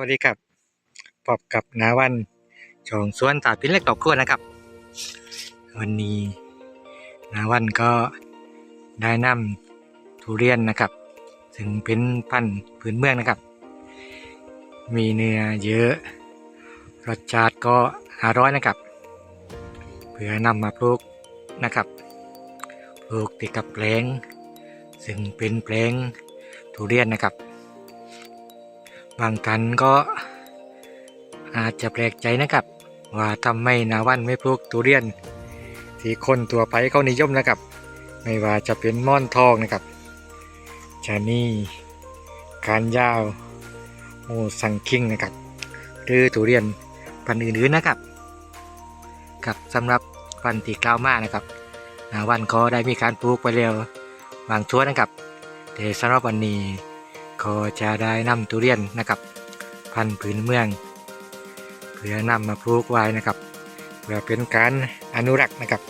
วัสดีครับพบกับนาวันชองสวนตาพินเล็กตอบครัวนะครับ วันนี้นาวันก็ได้นำทุเรียนนะครับซึ่งเป็นพันธุ์พื้นเมืองนะครับ มีเนื้อเยอะ รสชาติก็อร่อยนะครับ เพื่อนำมาปลูกนะครับ ปลูกติดกับแปลง ซึ่งเป็นแปลงทุเรียนนะครับ บางท่านก็อาจจะแปลกใจนะครับ ว่าทำไมนาวันไม่ปลูกทุเรียน ที่คนตัวไปเขานิยมนะครับ ไม่ว่าจะเป็นม่อนทองนะครับชานี่การยาวโมสังคิงนะครับ หรือทุเรียนพันธุ์อื่นๆนะครับกับสำหรับพันที่กล่าวมานะครับนาวันก็ได้มีการปลูกไปแล้วบางช่วนะครับแต่สำหรับวันนี้ ก็จะได้นำทุเรียนนะครับพันธุ์พื้นเมือง เพื่อนำมาปลูกไว้นะครับ เพื่อเป็นการอนุรักษ์นะครับ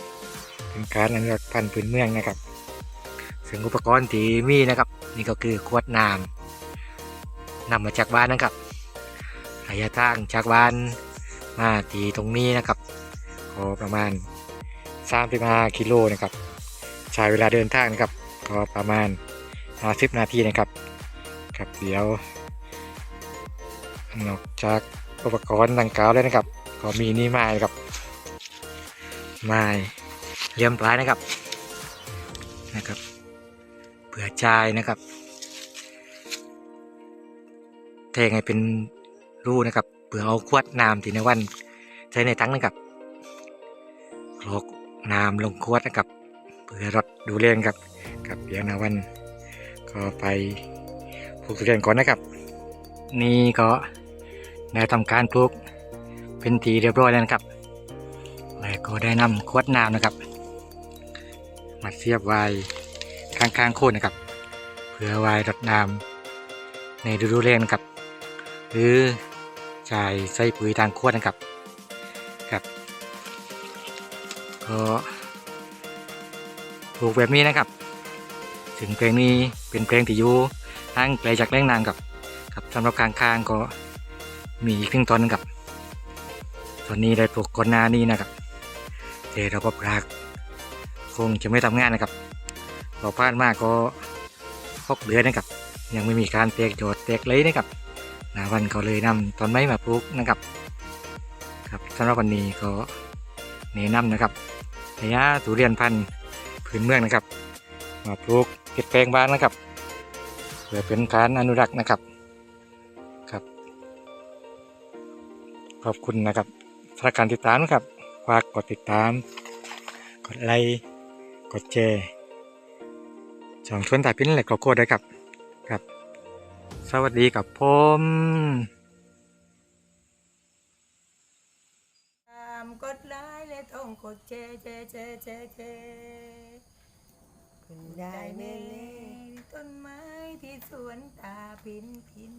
เป็นการอนุรักษ์พันธุ์พื้นเมืองนะครับซึ่งอุปกรณ์ที่มีนะครับ นี่ก็คือขวดน้ำนำมาจากบ้านนะครับระยะทางจากบ้านมาที่ตรงนี้นะครับก็ประมาณ35กิโลนะครับใช้เวลาเดินทางนะครับก็ประมาณ50นาทีนะครับ ครับเดี๋ยวนอกจากอุปกรณ์ดังกล่าวแล้วนะครับ ก็มีนี่ไม้ครับไม้เลี่ยมปลายนะครับนะครับเผื่อจายนะครับแทงให้เป็นรูนะครับเผื่อเอาขวดน้ำที่ในวันใช้ในทั้งนะครับกรอกน้ำลงขวดนะครับเผื่อรถดูเล่นครับครับเดียนาวันก็ไป ลูกทุเรียนก่อนนะครับ นี่ก็ได้ทำการปลูกเป็นทีเรียบร้อยแล้วนะครับ แล้วก็ได้นำขวดน้ำนะครับ มาเสียบไว้ข้างๆโคนนะครับ เพื่อไว้รดน้ำในฤดูแล้งนะครับ หรือจ่ายใส่ปุ๋ยทางขวดนะครับครับก็ปลูกแบบนี้นะครับ ถึงเพลงนี้เป็นเพลงที่อยู่ทางไกลจากแรงนางกับครับสำหรับกลางคางก็มีอีกครึ่งตอนนึงกับ ตอนนี้ได้ปลูกก่อนหน้านี้นะครับแต่ระบบรากคงจะไม่ทำงานนะครับพอพลาดมากก็พกเดือนนะครับ ยังไม่มีการแตกยอดแตกเลยนะครับนาวันก็เลยนำตอนไม้มาปลูกนะครับ ครับสำหรับวันนี้ก็แนะนำนะครับระยะทุเรียนพันธุ์พื้นเมืองนะครับ มาปลูกเก็ดแปลงบ้านนะครับเพื่อเป็นการอนุรักษ์นะครับครับ ขอบคุณนะครับสำหรับการติดตามนะครับฝากกดติดตาม กดไลค์กดแชร์ช่องชวนตาพินและก็โคดด้วยครับครับ สวัสดีกับผมตามกดไลค์และต้องกดแชร์แชร์แชร์แชร์ ได้แม่เล่ต้นไม้ที่สวนตาพินพิน